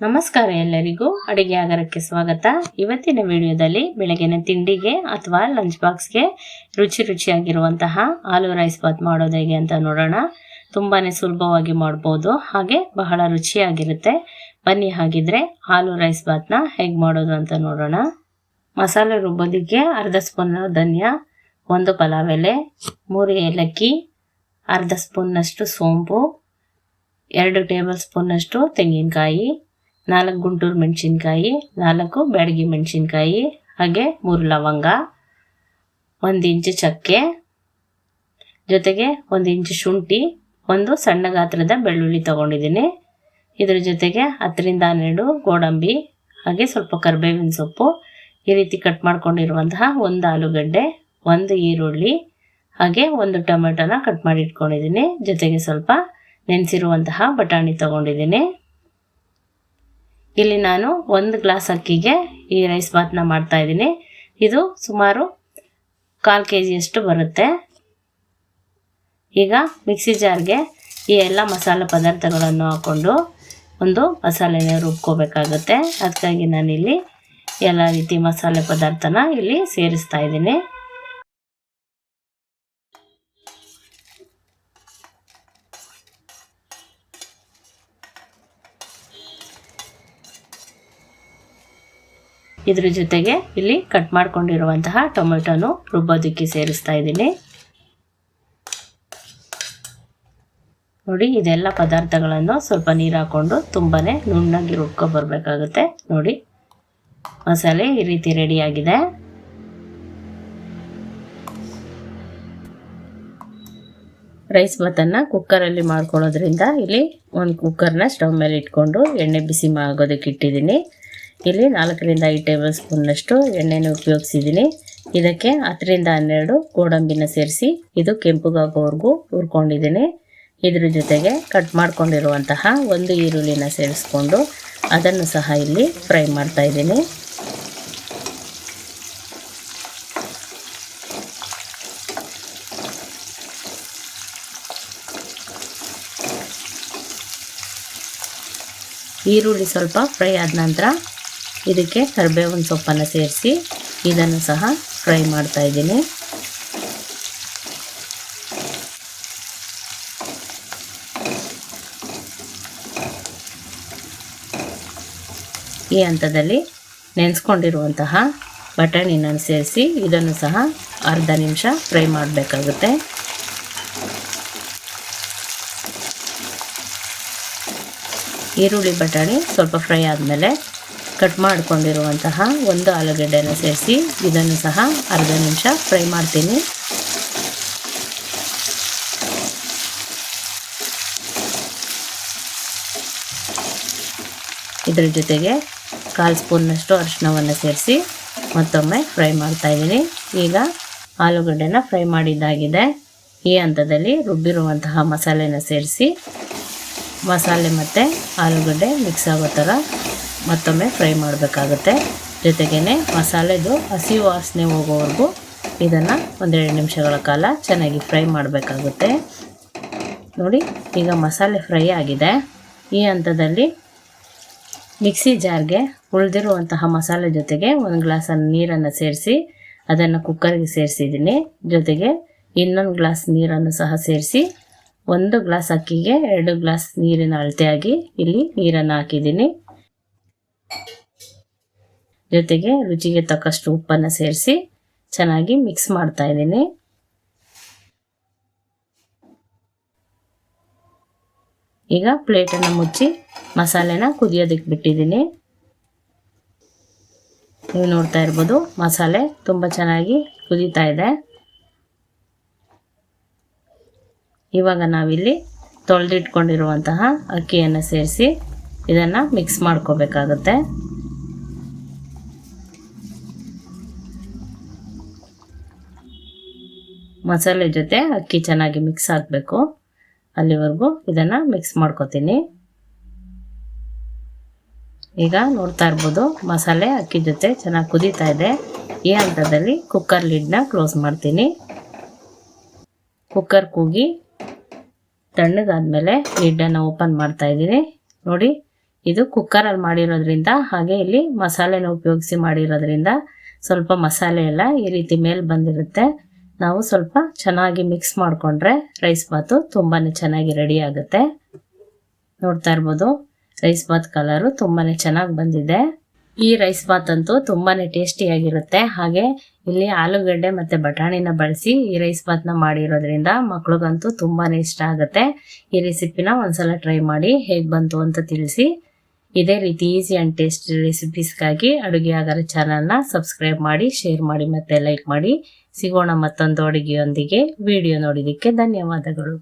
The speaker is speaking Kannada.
ನಮಸ್ಕಾರ ಎಲ್ಲರಿಗೂ. ಅಡುಗೆ ಆಗರಕ್ಕೆ ಸ್ವಾಗತ. ಇವತ್ತಿನ ವಿಡಿಯೋದಲ್ಲಿ ಬೆಳಗಿನ ತಿಂಡಿಗೆ ಅಥವಾ ಲಂಚ್ ಬಾಕ್ಸ್ಗೆ ರುಚಿ ರುಚಿಯಾಗಿರುವಂತಹ ಆಲೂ ರೈಸ್ ಬಾತ್ ಮಾಡೋದು ಹೇಗೆ ಅಂತ ನೋಡೋಣ. ತುಂಬಾ ಸುಲಭವಾಗಿ ಮಾಡ್ಬೋದು. ಹಾಗೆ ಬಹಳ ರುಚಿಯಾಗಿರುತ್ತೆ. ಬನ್ನಿ ಹಾಗಿದ್ರೆ ಆಲೂ ರೈಸ್ ಬಾತ್ನ ಹೇಗೆ ಮಾಡೋದು ಅಂತ ನೋಡೋಣ. ಮಸಾಲೆ ರುಬ್ಬೋದಿಕ್ಕೆ ಅರ್ಧ ಸ್ಪೂನ್ ಧನಿಯಾ, ಒಂದು ಪಲಾವ್ ಎಲೆ ಮೂರು ಏಲಕ್ಕಿ, ಅರ್ಧ ಸ್ಪೂನ್ನಷ್ಟು ಸೋಂಪು, ಎರಡು ಟೇಬಲ್ ಸ್ಪೂನ್ನಷ್ಟು ತೆಂಗಿನಕಾಯಿ ನಾಲ್ಕು ಗುಂಟೂರು ಮೆಣಸಿನ್ಕಾಯಿ, ನಾಲ್ಕು ಬ್ಯಾಡಗಿ ಮೆಣಸಿನ್ಕಾಯಿ, ಹಾಗೆ ಮೂರು ಲವಂಗ, ಒಂದು ಇಂಚು ಚಕ್ಕೆ, ಜೊತೆಗೆ ಒಂದು ಇಂಚು ಶುಂಠಿ, ಒಂದು ಸಣ್ಣ ಗಾತ್ರದ ಬೆಳ್ಳುಳ್ಳಿ ತಗೊಂಡಿದ್ದೀನಿ. ಇದರ ಜೊತೆಗೆ ಹತ್ತರಿಂದ ಹನ್ನೆರಡು ಗೋಡಂಬಿ, ಹಾಗೆ ಸ್ವಲ್ಪ ಕರಿಬೇವಿನ ಸೊಪ್ಪು, ಈ ರೀತಿ ಕಟ್ ಮಾಡ್ಕೊಂಡಿರುವಂತಹ ಒಂದು ಆಲೂಗಡ್ಡೆ, ಒಂದು ಈರುಳ್ಳಿ, ಹಾಗೆ ಒಂದು ಟೊಮೆಟೊನ ಕಟ್ ಮಾಡಿ ಇಟ್ಕೊಂಡಿದ್ದೀನಿ. ಜೊತೆಗೆ ಸ್ವಲ್ಪ ನೆನೆಸಿರುವಂತಹ ಬಟಾಣಿ ತಗೊಂಡಿದ್ದೀನಿ. ಇಲ್ಲಿ ನಾನು ಒಂದು ಗ್ಲಾಸ್ ಅಕ್ಕಿಗೆ ಈ ರೈಸ್ ಬಾತ್ನ ಮಾಡ್ತಾ ಇದ್ದೀನಿ. ಇದು ಸುಮಾರು ಕಾಲು ಕೆ ಜಿಯಷ್ಟು ಬರುತ್ತೆ. ಈಗ ಮಿಕ್ಸಿ ಜಾರ್ಗೆ ಈ ಎಲ್ಲ ಮಸಾಲೆ ಪದಾರ್ಥಗಳನ್ನು ಹಾಕ್ಕೊಂಡು ಒಂದು ಮಸಾಲೆನ ರುಬ್ಕೋಬೇಕಾಗುತ್ತೆ. ಅದಕ್ಕಾಗಿ ನಾನಿಲ್ಲಿ ಎಲ್ಲ ರೀತಿ ಮಸಾಲೆ ಪದಾರ್ಥನ ಇಲ್ಲಿ ಸೇರಿಸ್ತಾ ಇದ್ದೀನಿ. ಇದ್ರ ಜೊತೆಗೆ ಇಲ್ಲಿ ಕಟ್ ಮಾಡ್ಕೊಂಡಿರುವಂತಹ ಟೊಮೆಟೊನು ರುಬ್ಬೋದಕ್ಕೆ ಸೇರಿಸ್ತಾ ಇದ್ದೀನಿ. ನೋಡಿ, ಇದೆಲ್ಲ ಪದಾರ್ಥಗಳನ್ನು ಸ್ವಲ್ಪ ನೀರು ಹಾಕೊಂಡು ತುಂಬಾನೇ ನುಣ್ಣಾಗಿ ರುಬ್ಕೊ ಬರಬೇಕಾಗುತ್ತೆ. ನೋಡಿ, ಮಸಾಲೆ ಈ ರೀತಿ ರೆಡಿಯಾಗಿದೆ ರೈಸ್ ಭಾತನ್ನು ಕುಕ್ಕರಲ್ಲಿ ಮಾಡ್ಕೊಳ್ಳೋದ್ರಿಂದ ಇಲ್ಲಿ ಒಂದು ಕುಕ್ಕರ್ನ ಸ್ಟವ್ ಮೇಲೆ ಇಟ್ಕೊಂಡು ಎಣ್ಣೆ ಬಿಸಿ ಆಗೋದಕ್ಕೆ ಇಟ್ಟಿದ್ದೀನಿ. ಇಲ್ಲಿ ನಾಲ್ಕರಿಂದ ಐದು ಟೇಬಲ್ ಸ್ಪೂನ್ನಷ್ಟು ಎಣ್ಣೆನ ಉಪಯೋಗಿಸಿದ್ದೀನಿ. ಇದಕ್ಕೆ ಹತ್ತರಿಂದ ಹನ್ನೆರಡು ಗೋಡಂಬಿನ ಸೇರಿಸಿ ಇದು ಕೆಂಪುಗಾಗೋವರೆಗೂ ಹುರ್ಕೊಂಡಿದ್ದೀನಿ. ಇದ್ರ ಜೊತೆಗೆ ಕಟ್ ಮಾಡ್ಕೊಂಡಿರುವಂತಹ ಒಂದು ಈರುಳ್ಳಿನ ಸೇರಿಸ್ಕೊಂಡು ಅದನ್ನು ಸಹ ಇಲ್ಲಿ ಫ್ರೈ ಮಾಡ್ತಾ ಇದ್ದೀನಿ. ಈರುಳ್ಳಿ ಸ್ವಲ್ಪ ಫ್ರೈ ಆದ ನಂತರ ಇದಕ್ಕೆ ಕರಿಬೇವಿನ ಸೊಪ್ಪನ್ನು ಸೇರಿಸಿ ಇದನ್ನು ಸಹ ಫ್ರೈ ಮಾಡ್ತಾ ಇದ್ದೀನಿ. ಈ ಹಂತದಲ್ಲಿ ನೆನೆಸ್ಕೊಂಡಿರುವಂತಹ ಬಟಾಣಿನ ಸೇರಿಸಿ ಇದನ್ನು ಸಹ ಅರ್ಧ ನಿಮಿಷ ಫ್ರೈ ಮಾಡಬೇಕಾಗುತ್ತೆ. ಈರುಳ್ಳಿ ಬಟಾಣಿ ಸ್ವಲ್ಪ ಫ್ರೈ ಆದಮೇಲೆ ಕಟ್ ಮಾಡಿಕೊಂಡಿರುವಂತಹ ಒಂದು ಆಲೂಗಡ್ಡೆಯನ್ನು ಸೇರಿಸಿ ಇದನ್ನು ಸಹ ಅರ್ಧ ನಿಮಿಷ ಫ್ರೈ ಮಾಡ್ತೀನಿ. ಇದರ ಜೊತೆಗೆ ಕಾಲು ಸ್ಪೂನ್ನಷ್ಟು ಅರಿಶಿನವನ್ನು ಸೇರಿಸಿ ಮತ್ತೊಮ್ಮೆ ಫ್ರೈ ಮಾಡ್ತಾ ಇದ್ದೀನಿ. ಈಗ ಆಲೂಗಡ್ಡೆನ ಫ್ರೈ ಮಾಡಿದ್ದಾಗಿದೆ. ಈ ಹಂತದಲ್ಲಿ ರುಬ್ಬಿರುವಂತಹ ಮಸಾಲೆನ ಸೇರಿಸಿ ಮಸಾಲೆ ಮತ್ತು ಆಲೂಗಡ್ಡೆ ಮಿಕ್ಸ್ ಆಗೋ ಥರ ಮತ್ತೊಮ್ಮೆ ಫ್ರೈ ಮಾಡಬೇಕಾಗುತ್ತೆ. ಜೊತೆಗೇ ಮಸಾಲೆದು ಹಸಿ ವಾಸನೆ ಹೋಗೋವರೆಗೂ ಇದನ್ನು ಒಂದೆರಡು ನಿಮಿಷಗಳ ಕಾಲ ಚೆನ್ನಾಗಿ ಫ್ರೈ ಮಾಡಬೇಕಾಗುತ್ತೆ. ನೋಡಿ, ಈಗ ಮಸಾಲೆ ಫ್ರೈ ಆಗಿದೆ. ಈ ಹಂತದಲ್ಲಿ ಮಿಕ್ಸಿ ಜಾರ್ಗೆ ಉಳಿದಿರುವಂತಹ ಮಸಾಲೆ ಜೊತೆಗೆ ಒಂದು ಗ್ಲಾಸನ್ನು ನೀರನ್ನು ಸೇರಿಸಿ, ಅದನ್ನು ಕುಕ್ಕರ್ಗೆ ಸೇರಿಸಿದ್ದೀನಿ. ಜೊತೆಗೆ ಇನ್ನೊಂದು ಗ್ಲಾಸ್ ನೀರನ್ನು ಸಹ ಸೇರಿಸಿ, ಒಂದು ಗ್ಲಾಸ್ ಅಕ್ಕಿಗೆ ಎರಡು ಗ್ಲಾಸ್ ನೀರಿನ ಅಳತೆಯಾಗಿ ಇಲ್ಲಿ ನೀರನ್ನು ಹಾಕಿದ್ದೀನಿ. ಜೊತೆಗೆ ರುಚಿಗೆ ತಕ್ಕಷ್ಟು ಉಪ್ಪನ್ನು ಸೇರಿಸಿ ಚೆನ್ನಾಗಿ ಮಿಕ್ಸ್ ಮಾಡ್ತಾ ಇದ್ದೀನಿ. ಈಗ ಪ್ಲೇಟನ್ನು ಮುಚ್ಚಿ ಮಸಾಲೆನ ಕುದಿಯೋದಕ್ಕೆ ಬಿಟ್ಟಿದ್ದೀನಿ. ನೀವು ನೋಡ್ತಾ ಇರ್ಬೋದು ಮಸಾಲೆ ತುಂಬ ಚೆನ್ನಾಗಿ ಕುದೀತಾ ಇದೆ. ಇವಾಗ ನಾವಿಲ್ಲಿ ತೊಳೆದಿಟ್ಕೊಂಡಿರುವಂತಹ ಅಕ್ಕಿಯನ್ನು ಸೇರಿಸಿ ಇದನ್ನು ಮಿಕ್ಸ್ ಮಾಡ್ಕೋಬೇಕಾಗುತ್ತೆ. ಮಸಾಲೆ ಜೊತೆ ಅಕ್ಕಿ ಚೆನ್ನಾಗಿ ಮಿಕ್ಸ್ ಆಗಬೇಕು. ಅಲ್ಲಿವರೆಗೂ ಇದನ್ನು ಮಿಕ್ಸ್ ಮಾಡ್ಕೊತೀನಿ. ಈಗ ನೋಡ್ತಾ ಇರ್ಬೋದು ಮಸಾಲೆ ಅಕ್ಕಿ ಜೊತೆ ಚೆನ್ನಾಗಿ ಕುದೀತಾ ಇದೆ. ಈ ಹಂತದಲ್ಲಿ ಕುಕ್ಕರ್ ಲಿಡ್ನ ಕ್ಲೋಸ್ ಮಾಡ್ತೀನಿ. ಕುಕ್ಕರ್ ಕೂಗಿ ತಣ್ಣಗಾದ್ಮೇಲೆ ಲಿಡ್ಡನ್ನು ಓಪನ್ ಮಾಡ್ತಾ ಇದ್ದೀನಿ. ನೋಡಿ, ಇದು ಕುಕ್ಕರಲ್ಲಿ ಮಾಡಿರೋದ್ರಿಂದ ಹಾಗೆ ಇಲ್ಲಿ ಮಸಾಲೆನ ಉಪಯೋಗಿಸಿ ಮಾಡಿರೋದ್ರಿಂದ ಸ್ವಲ್ಪ ಮಸಾಲೆ ಎಲ್ಲ ಈ ರೀತಿ ಮೇಲೆ ಬಂದಿರುತ್ತೆ. ನಾವು ಸ್ವಲ್ಪ ಚೆನ್ನಾಗಿ ಮಿಕ್ಸ್ ಮಾಡಿಕೊಂಡ್ರೆ ರೈಸ್ ಬಾತು ತುಂಬಾ ಚೆನ್ನಾಗಿ ರೆಡಿ ಆಗುತ್ತೆ. ನೋಡ್ತಾ ಇರ್ಬೋದು ರೈಸ್ ಬಾತ್ ಕಲರು ತುಂಬಾ ಚೆನ್ನಾಗಿ ಬಂದಿದೆ. ಈ ರೈಸ್ ಬಾತ್ ಅಂತೂ ತುಂಬಾ ಟೇಸ್ಟಿಯಾಗಿರುತ್ತೆ ಹಾಗೆ ಇಲ್ಲಿ ಆಲೂಗಡ್ಡೆ ಮತ್ತು ಬಟಾಣಿನ ಬಳಸಿ ಈ ರೈಸ್ ಬಾತ್ನ ಮಾಡಿರೋದ್ರಿಂದ ಮಕ್ಳಿಗಂತೂ ತುಂಬಾ ಇಷ್ಟ ಆಗುತ್ತೆ. ಈ ರೆಸಿಪಿನ ಒಂದ್ಸಲ ಟ್ರೈ ಮಾಡಿ ಹೇಗೆ ಬಂತು ಅಂತ ತಿಳಿಸಿ. ಇದೇ ರೀತಿ ಈಸಿ ಆ್ಯಂಡ್ ಟೇಸ್ಟ್ ರೆಸಿಪೀಸ್ಗಾಗಿ ಅಡುಗೆ ಆಗರ ಚಾನಲ್ನ ಸಬ್ಸ್ಕ್ರೈಬ್ ಮಾಡಿ ಶೇರ್ ಮಾಡಿ ಮತ್ತೆ ಲೈಕ್ ಮಾಡಿ. ಸಿಗೋಣ ಮತ್ತೊಂದು ಅಡುಗೆಯೊಂದಿಗೆ ವಿಡಿಯೋ ನೋಡಿದ್ದಕ್ಕೆ ಧನ್ಯವಾದಗಳು.